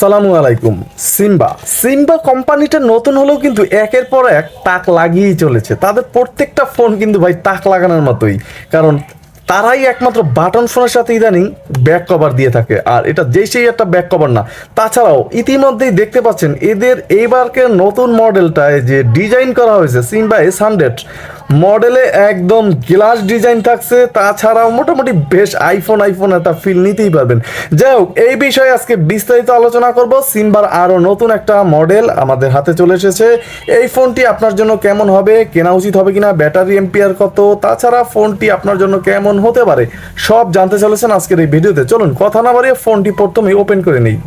আসসালামু আলাইকুম। Simba. Simba কোম্পানিটা নতুন হলেও কিন্তু একের পর এক তাক লাগিয়েই চলেছে। তাদের প্রত্যেকটা ফোন কিন্তু ভাই তাক লাগানোর মতোই। কারণ তারাই একমাত্র বাটন ফোনের সাথে ইদানিং ব্যাক কভার দিয়ে থাকে। আর এটা যে সেই একটা ব্যাক কভার না। তাছাড়াও ইতিমধ্যেই দেখতে পাচ্ছেন এদের এইবারকে নতুন মডেলটায় যে ডিজাইন করা হয়েছে, সিম্বা এস হান্ড্রেড মডেলে একদম গ্লাস ডিজাইন থাকছে, তাছাড়াও মোটামুটি বেশ আইফোন আইফোন একটা ফিল নিতেই পারবেন। যাই হোক, এই বিষয়ে আজকে বিস্তারিত আলোচনা করব। সিম্বার আরও নতুন একটা মডেল আমাদের হাতে চলে এসেছে। এই ফোনটি আপনার জন্য কেমন হবে, কেনা উচিত হবে কিনা, ব্যাটারি এম্পিয়ার কত, তাছাড়া ফোনটি আপনার জন্য কেমন হতে পারে, সব জানতে চলেছেন আজকের এই ভিডিওতে। চলুন, কথা না বাড়িয়ে ফোনটি প্রথমেই ওপেন করে নিই।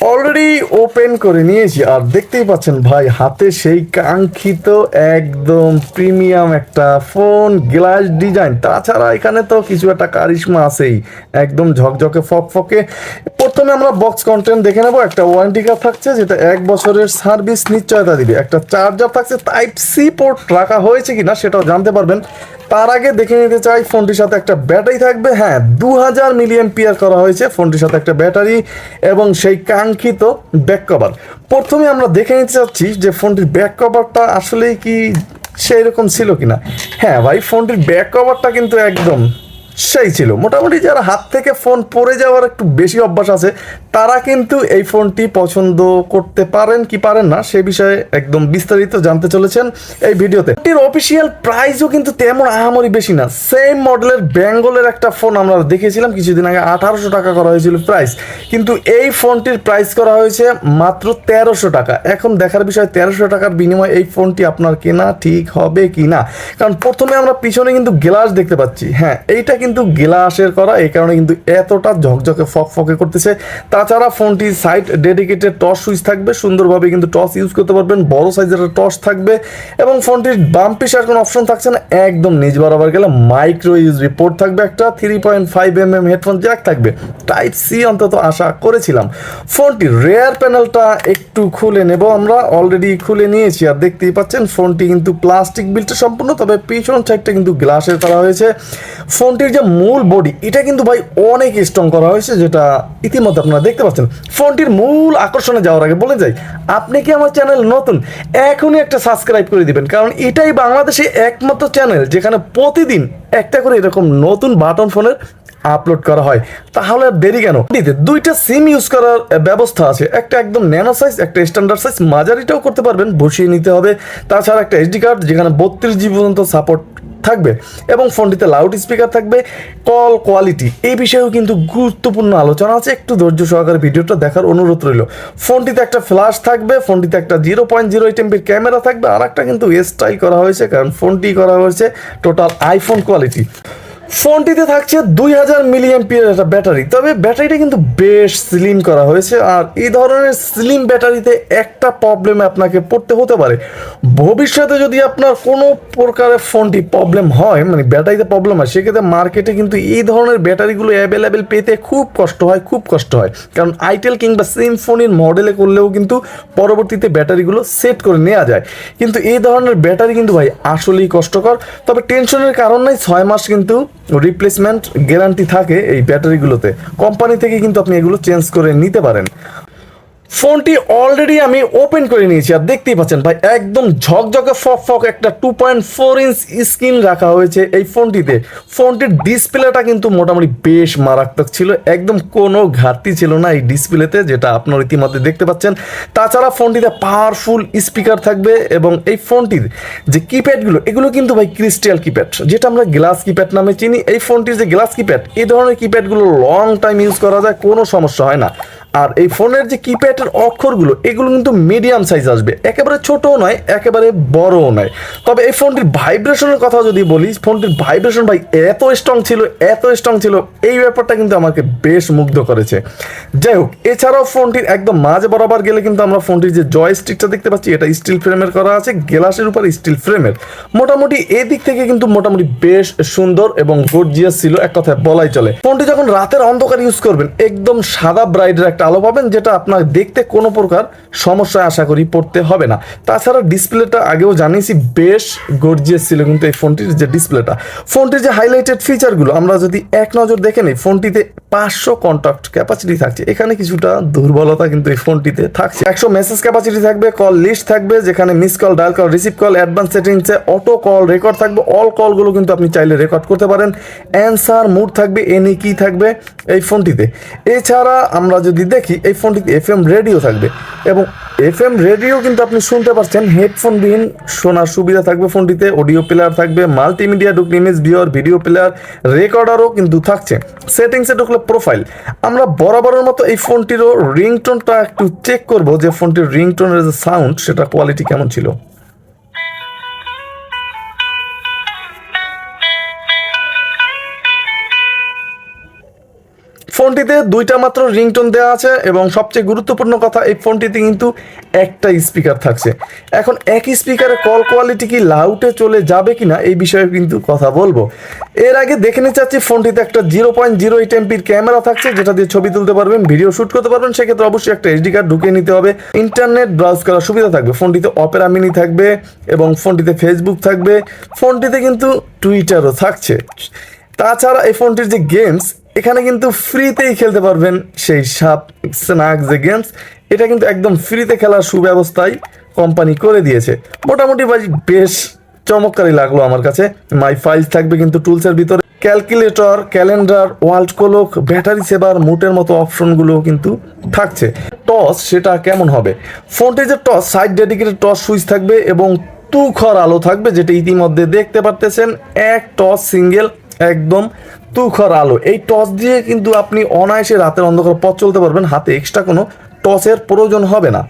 অলরেডি ওপেন করে নিয়েছি। আর দেখতেই পাচ্ছেন ভাই, হাতে সেই কাঙ্ক্ষিত একদম প্রিমিয়াম একটা ফোন গ্লাস ডিজাইন তাছাড়া এখানে তো কিছু একটা কারিশমা আছেই। একদম ঝকঝকে, ফকফকে। প্রথমে আমরা বক্স কন্টেন্ট দেখে নেব। একটা ওয়ারেন্টি কার্ড থাকছে, যেটা এক বছরের সার্ভিস নিশ্চয়তা দিবে। একটা চার্জার থাকছে টাইপ সি পোর্ট রাখা হয়েছে কিনা সেটাও জানতে পারবেন। তার আগে দেখে নিতে চাই, ফোনটির সাথে একটা ব্যাটারি থাকবে। হ্যাঁ দু হাজার মিলিয়ন পিয়ার করা হয়েছে ফোনটির সাথে একটা ব্যাটারি এবং সেই কাঙ্ক্ষিত ব্যাক কভার প্রথমে আমরা দেখে নিতে চাচ্ছি যে ফোনটির ব্যাক কভারটা আসলেই কি সেই রকম ছিল কিনা। হ্যাঁ ভাই, ফোনটির ব্যাক কভারটা কিন্তু একদম সেই ছিল। মোটামুটি যারা হাত থেকে ফোন পড়ে যাওয়ার একটু বেশি অভ্যাস আছে, তারা কিন্তু এই ফোনটি পছন্দ করতে পারেন কি পারেন না, সে বিষয়ে একদম বিস্তারিত জানতে চলেছেন এই ভিডিওতে। এটির অফিসিয়াল প্রাইসও কিন্তু তেমন আহামরি বেশি না। সেম মডেলের বেঙ্গলের একটা ফোন আমরা দেখেছিলাম, কিছুদিন আগে আঠারোশো টাকা করা হয়েছিল প্রাইস কিন্তু এই ফোনটির প্রাইস করা হয়েছে মাত্র তেরোশো টাকা। এখন দেখার বিষয়, তেরোশো টাকার বিনিময়ে এই ফোনটি আপনার কেনা ঠিক হবে কি না কারণ প্রথমে আমরা পিছনে কিন্তু গ্লাস দেখতে পাচ্ছি। হ্যাঁ এইটা কিন্তু গ্লাসের করা, এই কারণে কিন্তু এতটা ঝকঝকে ফক ফকে করতেছে। তাছাড়া ফোনটি সাইড ডেডিকেটেড টর্চ সুইচ থাকবে। সুন্দরভাবে কিন্তু টর্চ ইউজ করতে পারবেন। বড় সাইজের টর্চ থাকবে। এবং ফোনটির বাম পিসার কোনো অপশন থাকছে না। একদম নিজ বরাবর গেলে মাইক্রো ইউজবি পোর্ট থাকবে একটা। Three point five M M headphone jack থাকবে। টাইপ সি অন্তত আশা করেছিলাম। ফোনটির রেয়ার প্যানেলটা একটু খুলে নেব। আমরা অলরেডি খুলে নিয়েছি। আর দেখতেই পাচ্ছেন, ফোনটি কিন্তু প্লাস্টিক বিল্টে সম্পূর্ণ। তবে পিছন সাইডটা কিন্তু গ্লাসের করা হয়েছে। ফোনটির যে মূল বডি এটা কিন্তু ভাই অনেক স্ট্রং করা হয়েছে, যেটা ইতিমধ্যে আপনারা দেখতে পাচ্ছেন। ফোনটির মূল আকর্ষণে যাওয়ার আগে বলে যাই, আপনি কি আমার চ্যানেল নতুন? এখনই একটা সাবস্ক্রাইব করে দিবেন, কারণ এটাই বাংলাদেশে একমাত্র চ্যানেল যেখানে প্রতিদিন একটা করে এরকম নতুন বাটন ফোনের আপলোড করা হয়। তাহলে দেরি কেন? দুইটা সিম ইউজ করার ব্যবস্থা আছে, একটা একদম ন্যানো সাইজ একটা স্ট্যান্ডার্ড সাইজ মাঝারিটাও করতে পারবেন, বসিয়ে নিতে হবে। তাছাড়া একটা এসডি কার্ড যেখানে বত্রিশ জিবি পর্যন্ত সাপোর্ট থাকবে এবং ফোনটিতে লাউড স্পিকার থাকবে কল কোয়ালিটি এই বিষয়েও কিন্তু গুরুত্বপূর্ণ আলোচনা আছে। একটু ধৈর্য সহকারে ভিডিওটা দেখার অনুরোধ রইল। ফোনটিতে একটা ফ্ল্যাশ থাকবে, ফোনটিতে একটা zero point zero eight camera থাকবে আর একটা কিন্তু এসটাই করা হয়েছে, কারণ ফোনটি করা হয়েছে টোটাল আইফোন কোয়ালিটি ফোনটিতে থাকছে দুই হাজার মিলিয়ন পিয়ার একটা ব্যাটারি। তবে ব্যাটারিটা কিন্তু বেশ স্লিম করা হয়েছে, আর এই ধরনের স্লিম ব্যাটারিতে একটা প্রবলেমে আপনাকে পড়তে হতে পারে। ভবিষ্যতে যদি আপনার কোনো প্রকারের ফোনটি প্রবলেম হয় মানে ব্যাটারিতে প্রবলেম হয়, সেক্ষেত্রে মার্কেটে কিন্তু এই ধরনের ব্যাটারিগুলো অ্যাভেলেবেল পেতে খুব কষ্ট হয়, খুব কষ্ট হয়। কারণ আইটেল কিংবা সিমফোনির মডেলে করলেও কিন্তু পরবর্তীতে ব্যাটারিগুলো সেট করে নেওয়া যায়। কিন্তু এই ধরনের ব্যাটারি কিন্তু ভাই আসলেই কষ্টকর। তবে টেনশনের কারণ নাই, ছয় মাস কিন্তু রিপ্লেসমেন্ট গ্যারান্টি থাকে এই ব্যাটারিগুলোতে কোম্পানি থেকে কিন্তু আপনি এগুলো চেঞ্জ করে নিতে পারেন। ফোনটি অলরেডি আমি ওপেন করে নিয়েছি, আর দেখতেই পাচ্ছেন ভাই, একদম ঝকঝকে ফক ফক একটা two point four inch screen রাখা হয়েছে এই ফোনটিতে। ফোনটির ডিসপ্লেটা কিন্তু মোটামুটি বেশ মারাত্মক ছিল, একদম কোনো ঘাটতি ছিল না এই ডিসপ্লেতে যেটা আপনার ইতিমধ্যে দেখতে পাচ্ছেন। তাছাড়া ফোনটিতে পাওয়ারফুল স্পিকার থাকবে এবং এই ফোনটির যে কিপ্যাডগুলো এগুলো কিন্তু ভাই ক্রিস্টাল কিপ্যাড যেটা আমরা গ্লাস কিপ্যাড নামে চিনি। এই ফোনটির যে গ্লাস কিপ্যাড এই ধরনের কিপ্যাডগুলো লং টাইম ইউজ করা যায়, কোনো সমস্যা হয় না। আর এই ফোনের যে কিপ্যাডের অক্ষরগুলো, এগুলো কিন্তু মিডিয়াম সাইজ আসবে। একেবারে ছোটও নয়, একেবারে বড়ও নয়। তবে এই ফোনটির ভাইব্রেশনের কথা যদি বলি, ফোনটির ভাইব্রেশন ভাই এত স্ট্রং ছিল, এত স্ট্রং ছিল, এই ব্যাপারটা কিন্তু আমাকে বেশ মুগ্ধ করেছে। যাই হোক, এছাড়াও ফোনটির একদম মাঝে বরাবর গেলে কিন্তু আমরা ফোনটির যে জয়স্টিকটা দেখতে পাচ্ছি, এটা স্টিল ফ্রেমের করা আছে গ্লাসের উপর স্টিল ফ্রেমের মোটামুটি এদিক থেকে কিন্তু মোটামুটি বেশ সুন্দর এবং গর্জিয়াস ছিল, এক কথায় বলাই চলে। ফোনটি যখন রাতের অন্ধকার ইউজ করবেন, একদম সাদা ব্রাইডের একটা আলো পাবেন, যেটা আপনার দেখতে কোনো প্রকার সমস্যায় আশা করি পড়তে হবে না। তাছাড়া ডিসপ্লেটা আগেও জানিয়েছি, বেশ গর্জিয়াস ছিল কিন্তু এই ফোনটির যে ডিসপ্লেটা। ফোনটির যে হাইলাইটেড ফিচারগুলো আমরা যদি এক নজর দেখে নিই, ফোনটিতে পাঁচশো কন্ট্যাক্ট ক্যাপাসিটি থাকছে। এখানে কিছুটা দুর্বলতা কিন্তু এই ফোনটিতে থাকছে। একশো মেসেজ ক্যাপাসিটি থাকবে কল লিস্ট থাকবে, যেখানে miss call dial call receive call advance সেটিংসে অটো কল রেকর্ড থাকবে। অল কলগুলো কিন্তু আপনি চাইলে রেকর্ড করতে পারেন। অ্যান্সার মুড থাকবে এনি কি থাকবে এই ফোনটিতে। এছাড়া আমরা যদি দেখি এই ফোনটিতে এফ এম রেডিও থাকবে? এবং এফ এম রেডিও কিন্তু আপনি শুনতে পারছেন হেডফোনবিহীন শোনার সুবিধা থাকবে ফোনটিতে অডিও প্লেয়ার থাকবে মাল্টিমিডিয়া ঢুকলে ইমেজ ভিওর ভিডিও প্লেয়ার রেকর্ডারও কিন্তু থাকছে। সেটিংসে ঢুকলে প্রোফাইল আমরা বরাবরের মতো এই ফোনটিরও রিংটোনটা একটু চেক করব যে ফোনটির রিংটোনের যে সাউন্ড সেটা কোয়ালিটি কেমন ছিল। ফোনটিতে দুইটা মাত্র রিংটোন দেওয়া আছে এবং সবচেয়ে গুরুত্বপূর্ণ কথা, এই ফোনটিতে কিন্তু একটা স্পিকার থাকছে। এখন একই স্পিকারে কল কোয়ালিটি কি লাউটে চলে যাবে কিনা এই বিষয়ে কিন্তু কথা বলব। এর আগে দেখে নিতে চাচ্ছি ফোনটিতে একটা জিরো পয়েন্ট জিরো এইট এমপির ক্যামেরা থাকছে, যেটা দিয়ে ছবি তুলতে পারবেন, ভিডিও শুট করতে পারবেন। সেক্ষেত্রে অবশ্যই একটা এইচডি কার্ড ঢুকিয়ে নিতে হবে। ইন্টারনেট ব্রাউজ করার সুবিধা থাকবে। ফোনটিতে অপেরা মিনি থাকবে এবং ফোনটিতে ফেসবুক থাকবে। ফোনটিতে কিন্তু টুইটারও থাকছে। তাছাড়া এই ফোনটির যে গেমস এখানে কিন্তু ফ্রিতেই খেলতে পারবেন সেই সাপ স্ন্যাক যে গেমস এটা কিন্তু একদম ফ্রিতে খেলার সুব্যবস্থাই কোম্পানি করে দিয়েছে। মোটামুটি ভাই, বেশ চমৎকারই লাগল আমার কাছে। মাই ফাইলস থাকবে কিন্তু টুলসের ভিতরে। Calculator calendar world clock battery saver মুটের মতো অপশনগুলো কিন্তু থাকছে। টস সেটা কেমন হবে? ফোনটির যে torch side dedicated torch switch থাকবে এবং তুখর আলো থাকবে, যেটা ইতিমধ্যে দেখতে পারতেছেন। এক টস সিঙ্গেল একদম তুখর আলো। এই টস দিয়ে কিন্তু আপনি অনায়াসে রাতের অন্ধকার পথ চলতে পারবেন, হাতে এক্সট্রা কোনো টসের প্রয়োজন হবে না।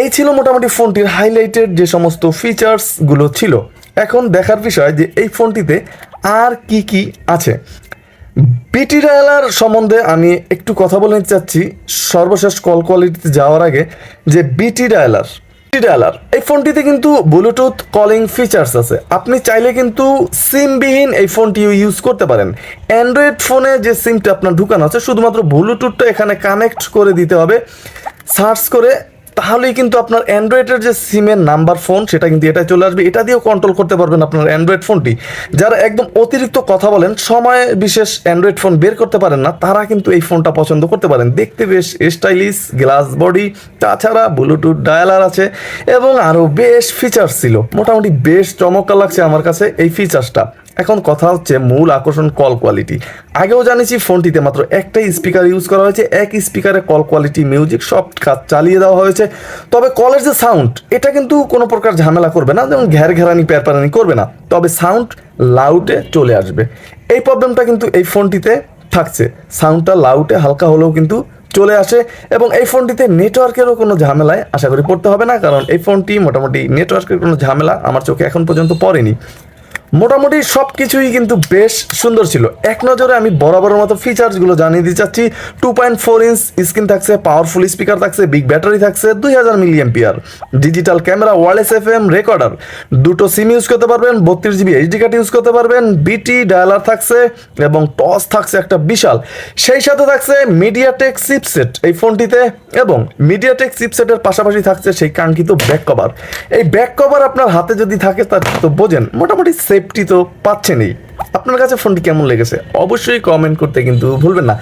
এই ছিল মোটামুটি ফোনটির হাইলাইটেড যে সমস্ত ফিচার্সগুলো ছিল। এখন দেখার বিষয় যে এই ফোনটিতে আর কি কি আছে। বিটি ডায়ালার সম্বন্ধে আমি একটু কথা বলে চাচ্ছি। সর্বশেষ কল কোয়ালিটিতে যাওয়ার আগে যে বিটি ডায়ালার ডায়ালার এই ফোনটিতে কিন্তু ব্লুটুথ কলিং ফিচার্স আছে। আপনি চাইলে কিন্তু সিমবিহীন এই ফোনটি ইউজ করতে পারেন। অ্যান্ড্রয়েড ফোনে যে সিমটা আপনার ঢুকানো আছে, শুধুমাত্র ব্লুটুথটা এখানে কানেক্ট করে দিতে হবে। সার্চ করে তাহলেই কিন্তু আপনার অ্যান্ড্রয়েডের যে সিমের নাম্বার ফোন, সেটা কিন্তু এটা চলে আসবে। এটা দিয়েও কন্ট্রোল করতে পারবেন আপনার অ্যান্ড্রয়েড ফোনটি। যারা একদম অতিরিক্ত কথা বলেন, সময় বিশেষ অ্যান্ড্রয়েড ফোন বের করতে পারেন না, তারা কিন্তু এই ফোনটা পছন্দ করতে পারেন। দেখতে বেশ স্টাইলিশ গ্লাস বডি তাছাড়া ব্লুটুথ ডায়ালার আছে, এবং আরও বেশ ফিচার্স ছিল। মোটামুটি বেশ চমৎকার লাগছে আমার কাছে এই ফিচার্সটা এখন কথা হচ্ছে মূল আকর্ষণ কল কোয়ালিটি আগেও জানিয়েছি ফোনটিতে মাত্র একটাই স্পিকার ইউজ করা হয়েছে এক স্পিকারে কল কোয়ালিটি মিউজিক সব কাজ চালিয়ে দেওয়া হয়েছে। তবে কলের যে সাউন্ড এটা কিন্তু কোনো প্রকার ঝামেলা করবে না, যেমন ঘ্যার ঘেরানি প্যারপারানি করবে না। তবে সাউন্ড লাউডে চলে আসবে। এই প্রবলেমটা কিন্তু এই ফোনটিতে থাকছে। সাউন্ডটা লাউডে হালকা হলেও কিন্তু চলে আসে এবং এই ফোনটিতে নেটওয়ার্কেরও কোনো ঝামেলায় আশা করি পড়তে হবে না, কারণ এই ফোনটি মোটামুটি নেটওয়ার্কের কোনো ঝামেলা আমার চোখে এখন পর্যন্ত পড়েনি। মোটামুটি সব কিছুই কিন্তু বেশ সুন্দর ছিল। এক নজরে আমি বরাবরের মতো ফিচার্সগুলো জানিয়ে দিতে চাচ্ছি। Two point four inch screen থাকছে পাওয়ারফুল স্পিকার থাকছে বিগ ব্যাটারি থাকছে, দুই হাজার million peer digital camera wireless F M recorder দুটো সিম ইউজ করতে পারবেন, বত্রিশ জিবি এইচডি কার্ড ইউজ করতে পারবেন বিটি ডায়ালার থাকছে এবং টস থাকছে একটা বিশাল। সেই সাথে থাকছে মিডিয়াটেক চিপসেট এই ফোনটিতে এবং মিডিয়াটেক চিপসেটের পাশাপাশি থাকছে সেই কাঙ্ক্ষিত ব্যাক কভার এই ব্যাক কভার আপনার হাতে যদি থাকে তার তো বোঝেন, মোটামুটি সেফটি তো পাচ্ছেনই। আপনার কাছে ফোনটি কেমন লেগেছে? অবশ্যই কমেন্ট করতে কিন্তু ভুলবেন না।